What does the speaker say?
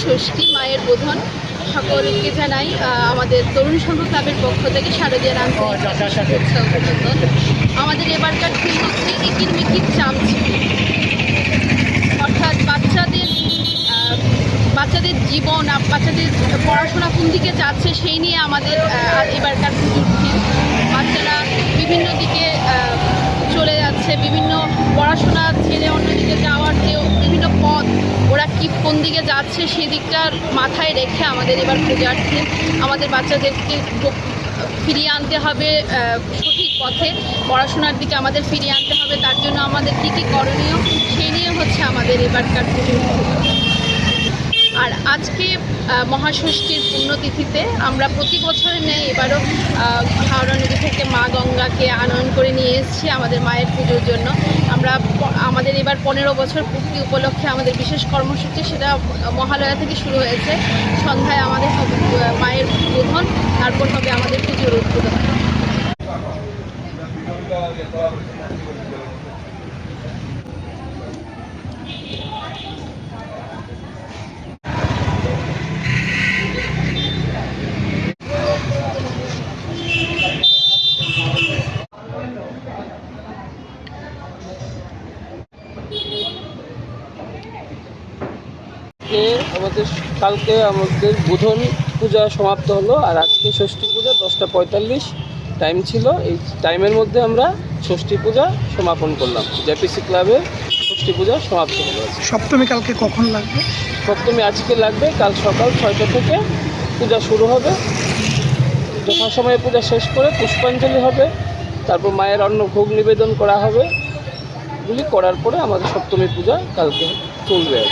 ষষ্ঠী মায়ের বোধন। সকলকে জানাই আমাদের তরুণ সংঘ ক্লাবের পক্ষ থেকে শারদীয় রাম আমাদের এবারকার থিম হচ্ছে একির মিকির চামচি অর্থাৎ বাচ্চাদের বাচ্চাদের জীবন বাচ্চাদের পড়াশোনা কোন দিকে যাচ্ছে সেই নিয়ে আমাদের এবারকার থিম কোন দিকে যাচ্ছে সেই দিকটার মাথায় রেখে আমাদের এবার পূজার আমাদের বাচ্চাদেরকে ফিরিয়ে আনতে হবে সঠিক পথে। পড়াশোনার দিকে আমাদের ফিরিয়ে আনতে হবে, তার জন্য আমাদের কী কী করণীয় সেই নিয়ে হচ্ছে আমাদের এবারকার পুজোর আর আজকে মহাষষ্ঠীর পুণ্যতিথিতে আমরা প্রতি বছরের নেই এবারও হাওড়া নদী থেকে মা গঙ্গাকে আনয়ন করে নিয়ে এসেছি আমাদের মায়ের পুজোর জন্য। আমরা আমাদের এবার পনেরো বছর পূর্তি উপলক্ষে আমাদের বিশেষ কর্মসূচি, সেটা মহালয়া থেকে শুরু হয়েছে। সন্ধ্যায় আমাদের মায়ের উদ্বোধন, তারপর হবে আমাদের পুজোর উদ্বোধন। আজকে আমাদের কালকে আমাদের বোধন পূজা সমাপ্ত হলো আর আজকে ষষ্ঠী পূজা দশটা পঁয়তাল্লিশ টাইম ছিল। এই টাইমের মধ্যে আমরা ষষ্ঠী পূজা সমাপন করলাম। জেপিসি ক্লাবে ষষ্ঠী পূজা সমাপ্ত হলো সপ্তমী কালকে কখন লাগবে? সপ্তমী আজকে লাগবে কাল সকাল ছয়টা থেকে পূজা শুরু হবে। যথাসময়ে পূজা শেষ করে পুষ্পাঞ্জলি হবে তারপর মায়ের অন্ন ভোগ নিবেদন করা হবে। এগুলি করার পরে আমাদের সপ্তমী পূজা কালকে চলবে আর।